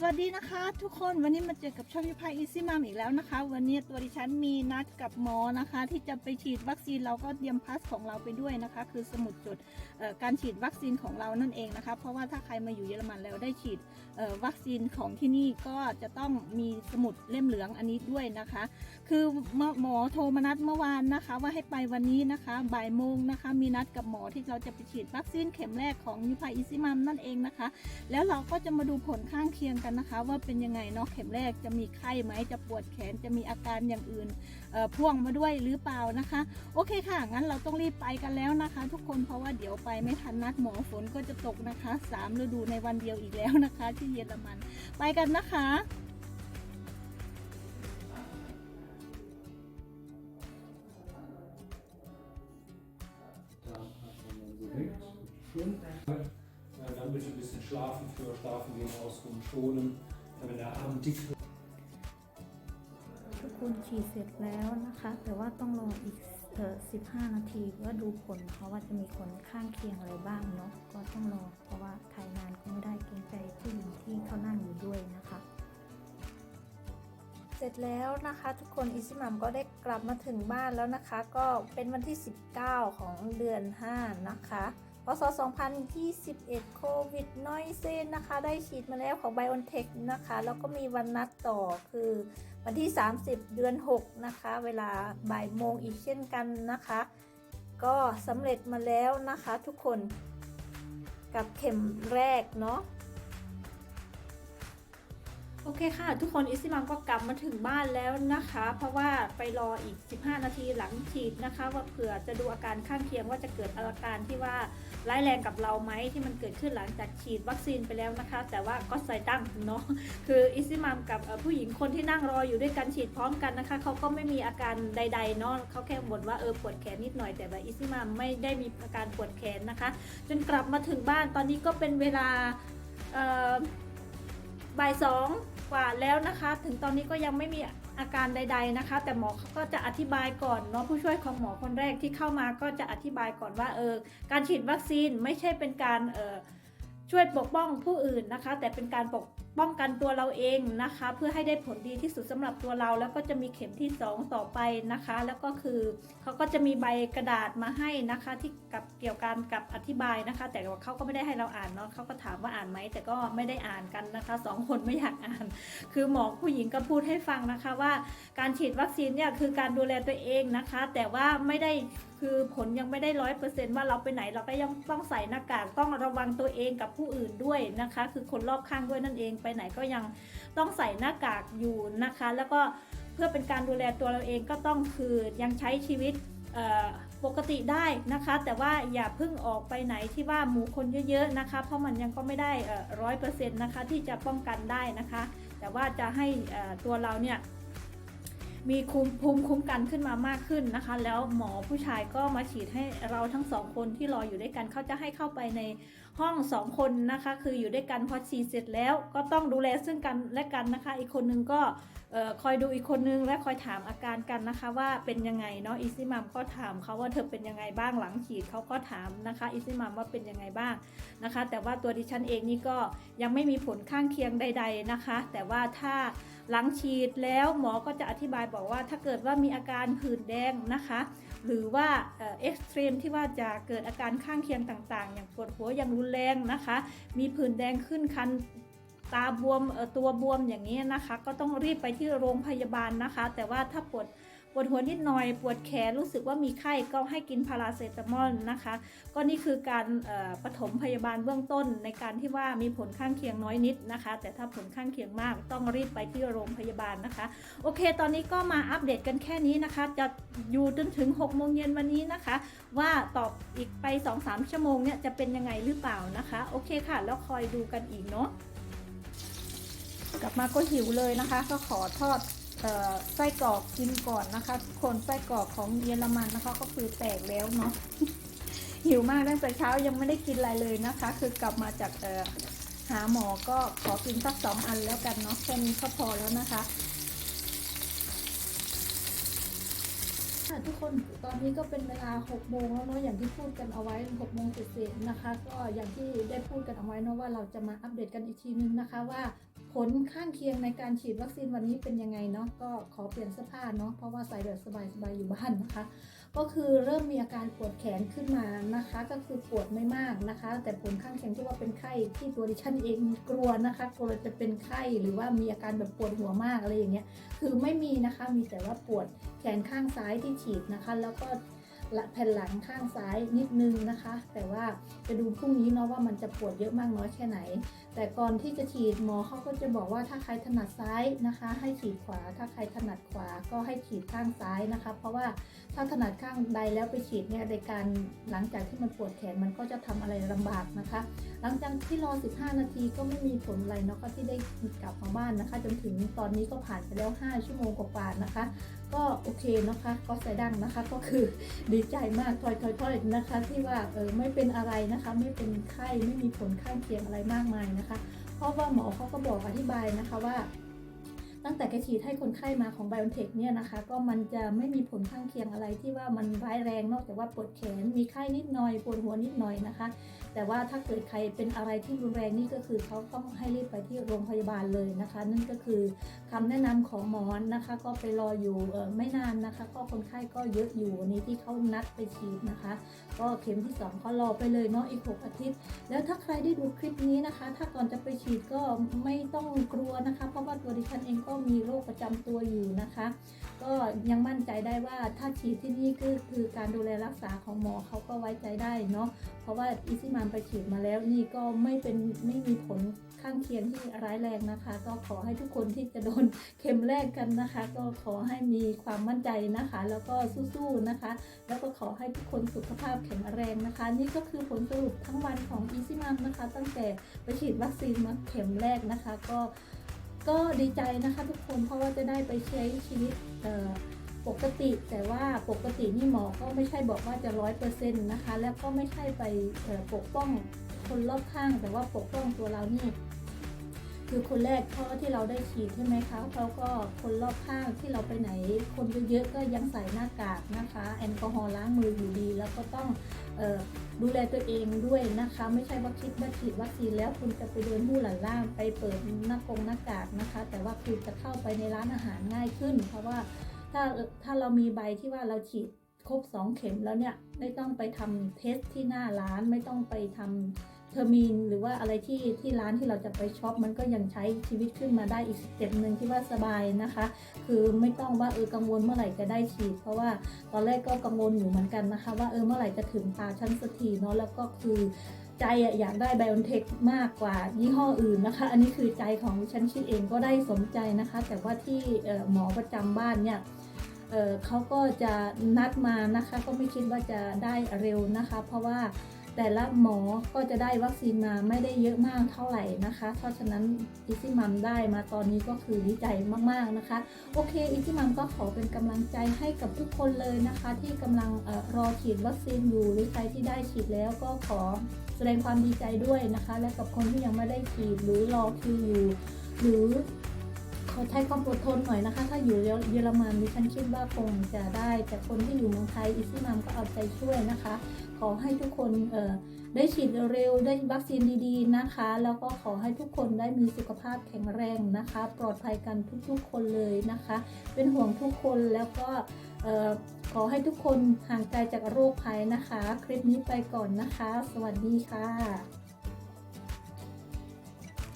สวัสดีนะคะทุกคนวันนี้มาเจอกับช่องพิพายอีซี่มามอีกแล้วนะคะ วันนี้ตัวดิฉันมีนัดกับหมอนะคะ ที่จะไปฉีดวัคซีนเราก็เตรียมพาสของเราไปด้วยนะคะ คือสมุดจดการฉีดวัคซีนของเรานั่นเองนะคะ เพราะว่าถ้าใครมาอยู่เยอรมันแล้วได้ฉีดวัคซีนของที่นี่ก็จะต้องมีสมุดเล่มเหลืองอันนี้ด้วยนะคะ คือหมอโทรมานัดเมื่อวานนะคะ ว่าให้ไปวันนี้นะคะบ่ายโมงนะคะ มีนัดกับหมอที่เราจะไปฉีดวัคซีนเข็มแรกของยูพายอีซิมัมนั่นเองนะคะ แล้วเราก็จะมาดูผลข้างเคียงกันนะคะ ว่าเป็นยังไงเนาะเข็มแรกจะมีไข้ไหมจะปวดแขนจะมีอาการอย่างอื่นพ่วงมาด้วยหรือเปล่านะคะ โอเคค่ะงั้นเราต้องรีบไปกันแล้วนะคะ ทุกคนเพราะว่าเดี๋ยวไปไม่ทันนัดหมอฝนก็จะตกนะคะสามฤดูในวันเดียวอีกแล้วนะคะ ที่เยอรมันไปกันนะคะ Da schlafen, für schlafen gehen, ausruhen, schonen. Wenn der Arm dick ทุกคนฉีดเสร็จแล้วนะคะ แต่ว่าต้องรออีกเอ่อ15 นาทีว่าดูผลเพราะว่าจะมีผลข้างเคียงอะไรบ้างเนาะก็ต้องรอเพราะว่าถ่ายนานก็ไม่ได้เกรงใจผู้หญิงที่เขานั่งอยู่ด้วยนะคะ เสร็จแล้วนะคะทุกคนอิซิมัมก็ได้กลับมาถึงบ้านแล้วนะคะ ก็เป็นวันที่ 19 ของเดือน 5 นะคะ ศ2021 โควิดน้อยเซนนะคะ ได้ฉีดมาแล้วของ BioNTech นะคะ แล้วก็มีวันนัดต่อคือวันที่ 30 เดือน 6 นะคะ เวลาบ่ายโมงอีกเช่นกันนะคะ ก็สำเร็จมาแล้วนะคะทุกคนกับเข็มแรกเนาะ โอเคค่ะ ทุกคนอิซิมัมก็กลับมาถึงบ้านแล้วนะคะ เพราะว่าไปรออีก 15 นาทีหลังฉีดนะคะ ว่าเผื่อจะดูอาการข้างเคียงว่าจะเกิดอาการที่ว่าร้ายแรงกับเราไหมที่มันเกิดขึ้นหลังจากฉีดวัคซีนไปแล้วนะคะ แต่ว่าก็ใส่ตั้งเนาะคืออิซิมัมกับผู้หญิงคนที่นั่งรออยู่ด้วยกันฉีดพร้อมกันนะคะเขาก็ไม่มีอาการใดๆเนาะเขาแค่บ่นว่าเออปวดแขนนิดหน่อยแต่ว่าอิซิมัมไม่ได้มีอาการปวดแขนนะคะ จนกลับมาถึงบ้านตอนนี้ก็เป็นเวลาบ่ายสอง กว่าแล้วนะคะ ถึงตอนนี้ก็ยังไม่มีอาการใด ๆนะคะ แต่หมอเขาก็จะอธิบายก่อนเนาะผู้ช่วยของหมอคนแรกที่เข้ามาก็จะอธิบายก่อนว่าเออการฉีดวัคซีนไม่ใช่เป็นการเออช่วยปกป้องผู้อื่นนะคะ แต่เป็นการปก ป้องกันตัวเราเองนะคะ เพื่อให้ได้ผลดีที่สุดสำหรับตัวเราแล้วก็จะมีเข็มที่ 2 ต่อไปนะคะ แล้วก็คือเขาก็จะมีใบกระดาษมาให้นะคะ ที่กับเกี่ยวกันกับอธิบายนะคะ แต่ว่าเขาก็ไม่ได้ให้เราอ่านเนาะเขาก็ถามว่าอ่านไหมแต่ก็ไม่ได้อ่านกันนะคะสองคนไม่อยากอ่าน คือหมอผู้หญิงก็พูดให้ฟังนะคะว่าการฉีดวัคซีนเนี่ยคือการดูแลตัวเองนะคะ แต่ว่าไม่ได้คือผลยังไม่ได้ร้อยเปอร์เซนต์ว่าเราไปไหนเราก็ยังต้องใส่หน้ากากต้องระวังตัวเองกับผู้อื่นด้วยนะคะ คือคนรอบข้างด้วยนั่นเองไปไหนก็ยังต้องใส่หน้ากากอยู่นะคะ แล้วก็เพื่อเป็นการดูแลตัวเราเองก็ต้องคือยังใช้ชีวิตปกติได้นะคะ แต่ว่าอย่าเพิ่งออกไปไหนที่ว่าหมู่คนเยอะๆนะคะ เพราะมันยังก็ไม่ได้ร้อยเปอร์เซ็นต์นะคะที่จะป้องกันได้นะคะ แต่ว่าจะให้ตัวเราเนี่ย มีคุมภูมิคุ้มกันขึ้นมามากขึ้นนะคะ แล้วหมอผู้ชายก็มาฉีดให้เราทั้งสองคนที่รออยู่ด้วยกันเขาจะให้เข้าไปใน ห้องสองคนนะคะคืออยู่ด้วยกันพอฉีดเสร็จแล้วก็ต้องดูแลซึ่งกันและกันนะคะ อีกคนนึงก็คอยดูอีกคนนึงและคอยถามอาการกันนะคะว่าเป็นยังไงเนาะอีซิมัมก็ถามเขาว่าเธอเป็นยังไงบ้างหลังฉีดเขาก็ถามนะคะอีซิมัมว่าเป็นยังไงบ้างนะคะ แต่ว่าตัวดิฉันเองนี่ก็ยังไม่มีผลข้างเคียงใด ๆนะคะ แต่ว่าถ้าหลังฉีดแล้วหมอก็จะอธิบายบอกว่าถ้าเกิดว่ามีอาการผื่นแดงนะคะ หรือว่าเอ็กซ์ตรีมที่ว่าจะเกิดอาการข้างเคียงต่างๆ อย่างปวดหัวอย่างรุนแรงนะคะ มีผื่นแดงขึ้นคันตาบวมตัวบวมอย่างนี้นะคะ ก็ต้องรีบไปที่โรงพยาบาลนะคะ แต่ว่าถ้าปวด ปวดหัวนิดหน่อย ปวดแขนรู้สึกว่ามีไข้ก็ให้กินพาราเซตามอลนะคะ ก็นี่คือการปฐมพยาบาลเบื้องต้นในการที่ว่ามีผลข้างเคียงน้อยนิดนะคะ แต่ถ้าผลข้างเคียงมากต้องรีบไปที่โรงพยาบาลนะคะ โอเค ตอนนี้ก็มาอัปเดตกันแค่นี้นะคะ จะอยู่จนถึง6โมงเย็นวันนี้นะคะ ว่าตอบอีกไป 2-3 ชั่วโมงเนี่ยจะเป็นยังไงหรือเปล่านะคะ โอเคค่ะ แล้วคอยดูกันอีกเนาะกลับมาก็หิวเลยนะคะ ก็ขอทอด ไส้กรอกกินก่อนนะคะทุกคนไส้กรอกของเยอรมันนะคะก็คือแตกแล้วเนาะหิวมากตั้งแต่เช้ายังไม่ได้กินอะไรเลยนะคะ คือกลับมาจากหาหมอก็ขอกินสักสองอันแล้วกันเนาะแค่นี้ก็พอแล้วนะคะ ค่ะทุกคนตอนนี้ก็เป็นเวลา6โมงแล้วเนาะอย่างที่พูดกันเอาไว้6โมงเศษนะคะ ก็อย่างที่ได้พูดกันเอาไว้เนาะว่าเราจะมาอัปเดตกันอีกทีนึงนะคะว่าผลข้างเคียงในการฉีดวัคซีนวันนี้เป็นยังไงเนาะก็ขอเปลี่ยนเสื้อผ้าเนาะเพราะว่าใส่แบบสบายๆอยู่บ้านนะคะ ก็คือเริ่มมีอาการปวดแขนขึ้นมานะคะ ก็คือปวดไม่มากนะคะ แต่ผลข้างเคียงที่ว่าเป็นไข้ที่ตัวดิฉันเองกลัวนะคะกลัวจะเป็นไข้หรือว่ามีอาการแบบปวดหัวมากอะไรอย่างเงี้ยคือไม่มีนะคะมีแต่ว่าปวดแขนข้างซ้ายที่ฉีดนะคะ แล้วก็ ละแผ่นหลังข้างซ้ายนิดนึงนะคะ แต่ว่าจะดูพรุ่งนี้เนาะว่ามันจะปวดเยอะมากน้อยแค่ไหน แต่ก่อนที่จะฉีดหมอเขาก็จะบอกว่าถ้าใครถนัดซ้ายนะคะ ให้ฉีดขวา ถ้าใครถนัดขวาก็ให้ฉีดข้างซ้ายนะคะ เพราะว่าถ้าถนัดข้างใดแล้วไปฉีดเนี่ยในการหลังจากที่มันปวดแขนมันก็จะทำอะไรลำบากนะคะ หลังจากที่รอ 15 นาทีก็ไม่มีผลอะไรเนาะก็ที่ได้กลับมาบ้านนะคะ จนถึงตอนนี้ก็ผ่านไปแล้ว 5 ชั่วโมงกว่าๆนะคะ ก็โอเคนะคะก็ใส่ดังนะคะก็คือดีใจมากถอยๆๆนะคะ ที่ว่าเออไม่เป็นอะไรนะคะ ไม่เป็นไข้ไม่มีผลข้างเคียงอะไรมากมายนะคะ เพราะว่าหมอเขาก็บอกอธิบายนะคะว่า ตั้งแต่แกฉีดให้คนไข้มาของ b i o n t e c h เนี่ยนะคะ ก็มันจะไม่มีผลข้างเคียงอะไรที่ว่ามันร้ายแรงนอกจากว่าปวดแขน มีไข้นิดหน่อยปวดหัวนิดหน่อยนะคะ แต่ว่าถ้าเกิดใครเป็นอะไรที่รุนแรงนี่ก็คือเขาต้องให้รีบไปที่โรงพยาบาลเลยนะคะ นั่นก็คือคำแนะนำของหมอนนะคะ ก็ไปรออยู่ไม่นานนะคะ ก็คนไข้ก็เยอะอยู่วันนี้ที่เขานัดไปฉีดนะคะ ก็เข็มที่สองเขารอไปเลยเนาะอีก6อาทิตย์ แล้วถ้าใครได้ดูคลิปนี้นะคะ ถ้าก่อนจะไปฉีดก็ไม่ต้องกลัวนะคะ เพราะว่าตัวดิฉันเองก็มีโรคประจำตัวอยู่นะคะ ก็ยังมั่นใจได้ว่าถ้าฉีดที่นี่ก็คือการดูแลรักษาของหมอเขาก็ไว้ใจได้เนาะเพราะว่าอีซิมานไปฉีดมาแล้วนี่ก็ไม่เป็นไม่มีผลข้างเคียงที่ร้ายแรงนะคะ ก็ขอให้ทุกคนที่จะโดนเข็มแรกกันนะคะ ก็ขอให้มีความมั่นใจนะคะ แล้วก็สู้ๆนะคะ แล้วก็ขอให้ทุกคนสุขภาพแข็งแรงนะคะ นี่ก็คือผลสรุปทั้งวันของ Easy Mom นะคะ ตั้งแต่ไปฉีดวัคซีนมาเข็มแรกนะคะ ก็ ก็ดีใจนะคะทุกคนเพราะว่าจะได้ไปใช้ชีวิตปกติ แต่ว่าปกตินี่หมอก็ไม่ใช่บอกว่าจะร้อยเปอร์เซ็นต์นะคะ แล้วก็ไม่ใช่ไปปกป้องคนรอบข้าง แต่ว่าปกป้องตัวเรานี่ คือคนแรกเพราะว่าที่เราได้ฉีดใช่ไหมคะเขาก็คนรอบข้างที่เราไปไหน คนเยอะๆก็ยังใส่หน้ากากนะคะ แอลกอฮอล์ล้างมืออยู่ดี แล้วก็ต้องออดูแลตัวเองด้วยนะคะ ไม่ใช่ว่าคิดว่าฉีดวัคซีนแล้วคุณจะไปเดินมู่หลันล่างไปเปิดหน้ากงหน้ากากนะคะ แต่ว่าคือจะเข้าไปในร้านอาหารง่ายขึ้น เพราะว่าถ้าถ้าเรามีใบที่ว่าเราฉีดครบ 2 เข็มแล้วเนี่ยไม่ต้องไปทำเทสที่หน้าร้านไม่ต้องไปทำ เทอร์มินหรือว่าอะไรที่ที่ร้านที่เราจะไปช็อปมันก็ยังใช้ชีวิตขึ้นมาได้อีกสเต็ปหนึ่งที่ว่าสบายนะคะ คือไม่ต้องว่าเออกังวลเมื่อไหร่จะได้ฉีด เพราะว่าตอนแรกก็กังวลอยู่เหมือนกันนะคะ ว่าเออเมื่อไหร่จะถึงตาชั้นสักทีเนาะแล้วก็คือใจอยากได้ไบโอเทคมากกว่ายี่ห้ออื่นนะคะ อันนี้คือใจของฉันคิดเองก็ได้สมใจนะคะ แต่ว่าที่หมอประจำบ้านเนี่ยเเขาก็จะนัดมานะคะ ก็ไม่คิดว่าจะได้เร็วนะคะ เพราะว่า แต่ละหมอก็จะได้วัคซีนมาไม่ได้เยอะมากเท่าไหร่นะคะ เพราะฉะนั้นอิซิมัมได้มาตอนนี้ก็คือดีใจมากๆนะคะ โอเคอิซิมัมก็ขอเป็นกำลังใจให้กับทุกคนเลยนะคะ ที่กำลังอรอฉีดวัคซีนอยู่หรือใครที่ได้ฉีดแล้วก็ขอแสดงความดีใจด้วยนะคะ และกับคนที่ยังไม่ได้ฉีดหรือรอคิวอยู่หรือขอใช้ความอดทนหน่อยนะคะ ถ้าอยู่เยอรมันดิฉันคิดว่าคงจะได้ แต่คนที่อยู่เมืองไทยอิสลามก็เอาใจช่วยนะคะ ขอให้ทุกคนเอ่อได้ฉีดเร็วได้วัคซีนดีๆนะคะ แล้วก็ขอให้ทุกคนได้มีสุขภาพแข็งแรงนะคะ ปลอดภัยกันทุกๆคนเลยนะคะ เป็นห่วงทุกคนแล้วก็เอ่อขอให้ทุกคนห่างไกลจากโรคภัยนะคะ คลิปนี้ไปก่อนนะคะ สวัสดีค่ะ